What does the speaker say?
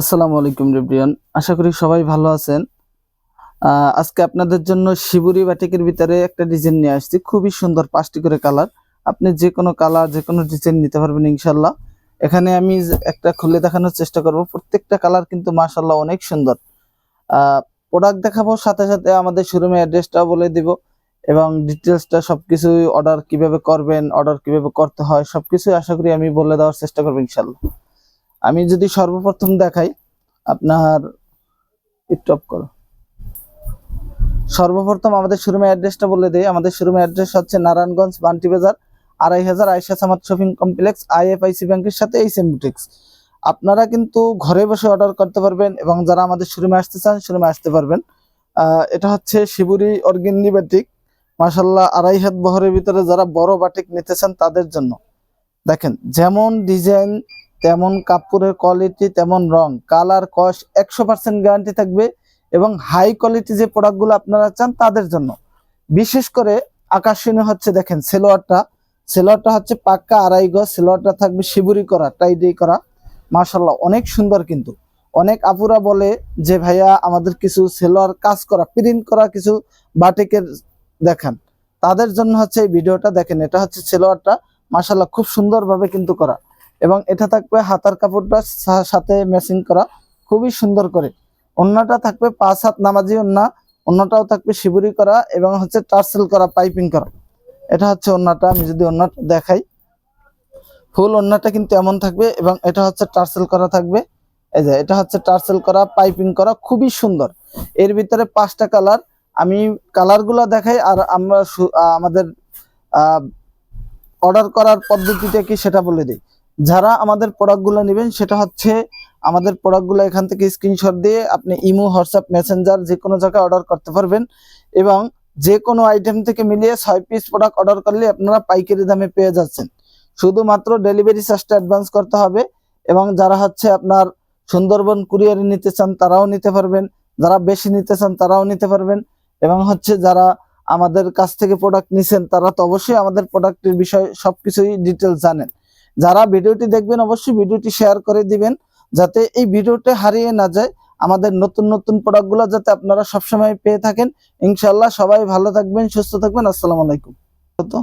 আসসালামু আলাইকুম রেব্রিয়ান আশা করি সবাই ভালো আছেন। আজকে আপনাদের জন্য শিবুরি বাটিকের ভিতরে একটা ডিজাইন নিয়ে আসছি। খুবই সুন্দর পাঁচটি করে কালার। আপনি যে কোনো কালার, যে কোনো ডিজাইন নিতে পারবেন ইনশাল্লাহ এখানে আমি একটা খুলে দেখানোর চেষ্টা করব। প্রত্যেকটা কালার কিন্তু মাশাল্লাহ অনেক সুন্দর। প্রোডাক্ট দেখাবো, সাথে সাথে আমাদের শোরুমের অ্যাড্রেসটাও বলে দিব এবং ডিটেলসটা সবকিছু অর্ডার কীভাবে করবেন অর্ডার কীভাবে করতে হয় সবকিছু আশা করি আমি বলে দেওয়ার চেষ্টা করব ইনশাল্লাহ আমি যদি সর্বপ্রথম দেখাই, আপনার, একটু করো। সর্বপ্রথম আমাদের শোরুমের অ্যাড্রেসটা বলে দেই। আমাদের শোরুমের অ্যাড্রেস হচ্ছে নারায়ণগঞ্জ বান্টি বাজার, আড়াই হাজার Aysha Samad shopping complex, IFIC ব্যাংকের সাথে এই সেম বুটিক্স আপনারা কিন্তু ঘরে বসে অর্ডার করতে পারবেন এবং যারা আমাদের শোরুমে আসতে চান, শোরুমে আসতে পারবেন। এটা হচ্ছে শিবুরি অর্গিন্নি বাটিক মাসাল্লাহ আড়াই হাত বহরের ভিতরে যারা বড় বাটিক নিতে চান তাদের জন্য। দেখেন, যেমন ডিজাইন তেমন কাপড়ের কোয়ালিটি তেমন রং কালার কস একশো পার্সেন্ট গ্যারান্টি থাকবে এবং হাই কোয়ালিটি যে প্রোডাক্টগুলো আপনারা চান তাদের জন্য। বিশেষ করে আকর্ষণীয় হচ্ছে দেখেন সেলোয়ারটা। সেলোয়ারটা হচ্ছে পাক্কা আড়াই গজ, সেলোয়ারটা থাকবে শিবুরি করা টাইডি করা। মাশাল্লাহ অনেক সুন্দর কিন্তু। অনেক আপুরা বলে যে, ভাইয়া, আমাদের কিছু সেলোয়ার কাজ করা প্রিন্ট করা কিছু বাটিকের দেখান। তাদের জন্য হচ্ছে এই ভিডিওটা দেখেন, এটা হচ্ছে সেলোয়ারটা। মাশাল্লাহ খুব সুন্দরভাবে কিন্তু করা। এবং এটা থাকবে হাতার কাপড়টা সাথে ম্যাচিং করা। খুবই সুন্দর করে। অন্যটা থাকবে পাঁচ হাত নামাজি অন্যা অন্যটাও থাকবে শিবুরি করা এবং হচ্ছে টার্সেল করা, পাইপিং করা। এটা হচ্ছে অন্যটা আমি যদি অন্যটা দেখাই। ফুল অন্যটা কিন্তু এমন থাকবে এবং এটা হচ্ছে টার্সেল করা থাকবে। এই যে, এটা হচ্ছে টার্সেল করা, পাইপিং করা, খুবই সুন্দর। এর ভিতরে পাঁচটা কালার। আমি কালারগুলো দেখাই আর আমরা আমাদের অর্ডার করার পদ্ধতিটা কি সেটা বলে দিই। যারা আমাদের প্রোডাক্টগুলো নেবেন, সেটা হচ্ছে আমাদের প্রোডাক্টগুলো এখান থেকে স্ক্রিনশট দিয়ে আপনি ইমো, হোয়াটসঅ্যাপ মেসেঞ্জার যে কোনো জায়গায় অর্ডার করতে পারবেন এবং যে কোনো আইটেম থেকে মিলিয়ে ছয় পিস প্রোডাক্ট অর্ডার করলে আপনারা পাইকারি দামে পেয়ে যাচ্ছেন। শুধুমাত্র ডেলিভারি চার্জটা অ্যাডভান্স করতে হবে এবং যারা হচ্ছে আপনার সুন্দরবন কুরিয়ারে নিতে চান, তারাও নিতে পারবেন। যারা বেশি নিতে চান, তারাও নিতে পারবেন। এবং হচ্ছে যারা আমাদের কাছ থেকে প্রোডাক্ট নিছেন, তারা তো অবশ্যই আমাদের প্রোডাক্টের বিষয়ে সব কিছুই ডিটেলস জানেন। যারা ভিডিওটি দেখবেন, অবশ্যই ভিডিওটি শেয়ার করে দিবেন, যাতে এই ভিডিওটি হারিয়ে না যায় আমাদের নতুন নতুন প্রোডাক্টগুলো যাতে আপনারা সবসময় পেয়ে থাকেন। ইনশাল্লাহ সবাই ভালো থাকবেন, সুস্থ থাকবেন। আসসালামু আলাইকুম। তো